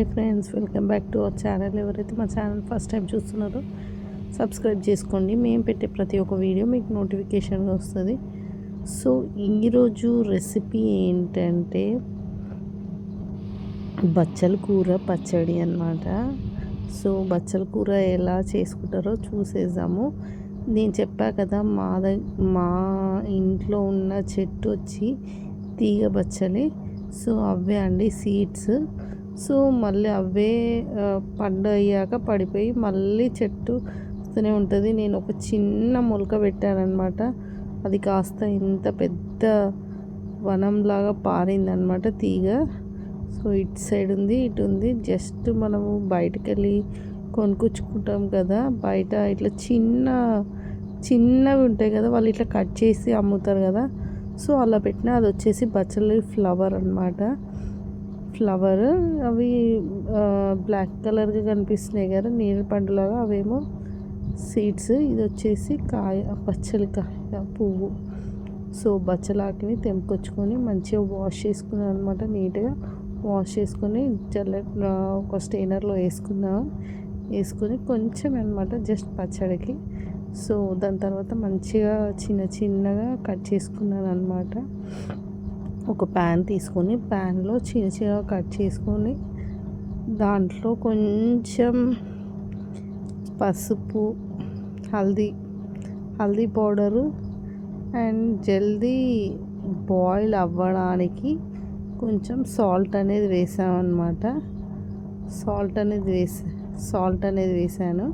Hi friends welcome back to our channel. ఎవరైతే మా channel first time చూస్తున్నారో subscribe చేసుకోండి. మేము పెట్టే ప్రతి ఒక్క వీడియో మీకు నోటిఫికేషన్గా వస్తుంది. సో ఈరోజు రెసిపీ ఏంటంటే బచ్చల కూర పచ్చడి అన్నమాట. సో బచ్చల కూర ఎలా చేసుకుంటారో చూసేద్దాము. నేను చెప్పా కదా మా దగ్ మా ఇంట్లో ఉన్న చెట్టు వచ్చి తీగ బచ్చలి. సో అవే అండి సీడ్స్. సో మళ్ళీ అవే పండయ్యాక పడిపోయి మళ్ళీ చెట్టు వస్తూనే ఉంటుంది. నేను ఒక చిన్న మొలక పెట్టానమాట అది కాస్త ఇంత పెద్ద వనంలాగా పారిందనమాట తీగ. సో ఇటు సైడ్ ఉంది ఇటు ఉంది. జస్ట్ మనము బయటకు వెళ్ళి కొనుక్కొచ్చుకుంటాం కదా. బయట ఇట్లా చిన్న చిన్నవి ఉంటాయి కదా వాళ్ళు ఇట్లా కట్ చేసి అమ్ముతారు కదా. సో అలా పెట్టిన అది వచ్చేసి బచ్చలి ఫ్లవర్ అనమాట ఫ్లవర్ అవి బ్లాక్ కలర్గా కనిపిస్తున్నాయి కదా నీళ్ళ పండులాగా అవేమో సీడ్స్. ఇది వచ్చేసి కాయ బచ్చలి కాయ పువ్వు. సో బచ్చలాకిని తెంపుకొచ్చుకొని మంచిగా వాష్ చేసుకున్నాను అనమాట నీట్గా. వాష్ చేసుకొని జల్ల ఒక స్టెయినర్లో వేసుకున్నాను వేసుకొని కొంచెం అనమాట జస్ట్ పచ్చడికి. సో దాని తర్వాత మంచిగా చిన్న చిన్నగా కట్ చేసుకున్నాను అనమాట ఒక ప్యాన్ తీసుకొని ప్యాన్లో చిన్న చిన్నగా కట్ చేసుకొని దాంట్లో కొంచెం పసుపు హల్దీ హల్దీ పౌడరు అండ్ జల్దీ బాయిల్ అవ్వడానికి కొంచెం సాల్ట్ అనేది వేసామన్నమాట. సాల్ట్ అనేది వేసా సాల్ట్ అనేది వేసాను.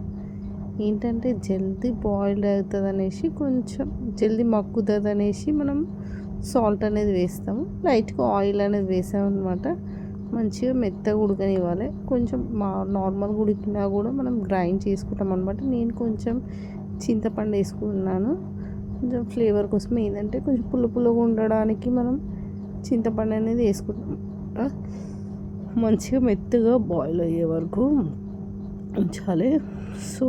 ఏంటంటే జల్దీ బాయిల్ అవుతుంది అనేసి కొంచెం జల్దీ మక్కుతుంది అనేసి మనం సాల్ట్ అనేది వేస్తాము లైట్గా ఆయిల్ అనేది వేసామన్నమాట. మంచిగా మెత్తగా ఉడకనివ్వాలి. కొంచెం మా నార్మల్గా ఉడికినా కూడా మనం గ్రైండ్ చేసుకుంటాం అనమాట నేను కొంచెం చింతపండు వేసుకున్నాను. కొంచెం ఫ్లేవర్ కోసం ఏంటంటే కొంచెం పుల్ల పుల్లగా ఉండడానికి మనం చింతపండు అనేది వేసుకుంటాం మంచిగా మెత్తగా బాయిల్ అయ్యే వరకు ఉంచాలి. సో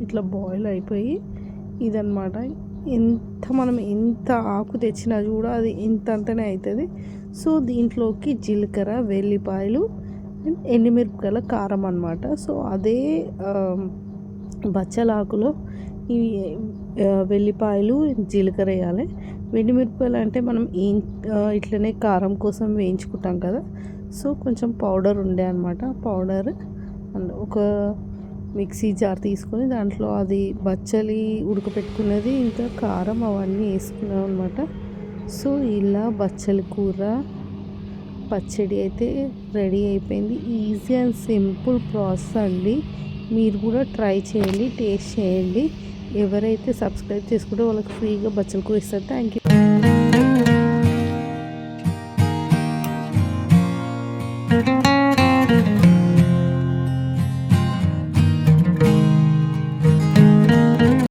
ఇట్లా బాయిల్ అయిపోయి ఇదనమాట ఎంత మనం ఎంత ఆకు తెచ్చినా కూడా అది ఇంతంతనే అవుతుంది. సో దీంట్లోకి జీలకర్ర వెల్లిపాయలు అండ్ ఎండుమిరపకాయల కారం అనమాట సో అదే బచ్చలాకులో ఈ వెల్లిపాయలు జీలకర్ర వేయాలి. వెండిమిరపకాయలు అంటే మనం ఏం ఇట్లనే కారం కోసం వేయించుకుంటాం కదా. సో కొంచెం పౌడర్ ఉండే అనమాట పౌడర్ అండ్ ఒక మిక్సీ జార్ తీసుకొని దాంట్లో అది బచ్చలి ఉడకపెట్టుకున్నది ఇంకా కారం అవన్నీ వేసుకున్నాం అనమాట సో ఇలా బచ్చలి కూర పచ్చడి అయితే రెడీ అయిపోయింది. ఈజీ అండ్ సింపుల్ ప్రాసెస్ అండి. మీరు కూడా ట్రై చేయండి టేస్ట్ చేయండి. ఎవరైతే సబ్స్క్రైబ్ చేసుకుంటే వాళ్ళకి ఫ్రీగా బచ్చలి కూర ఇస్తారు. Thank you.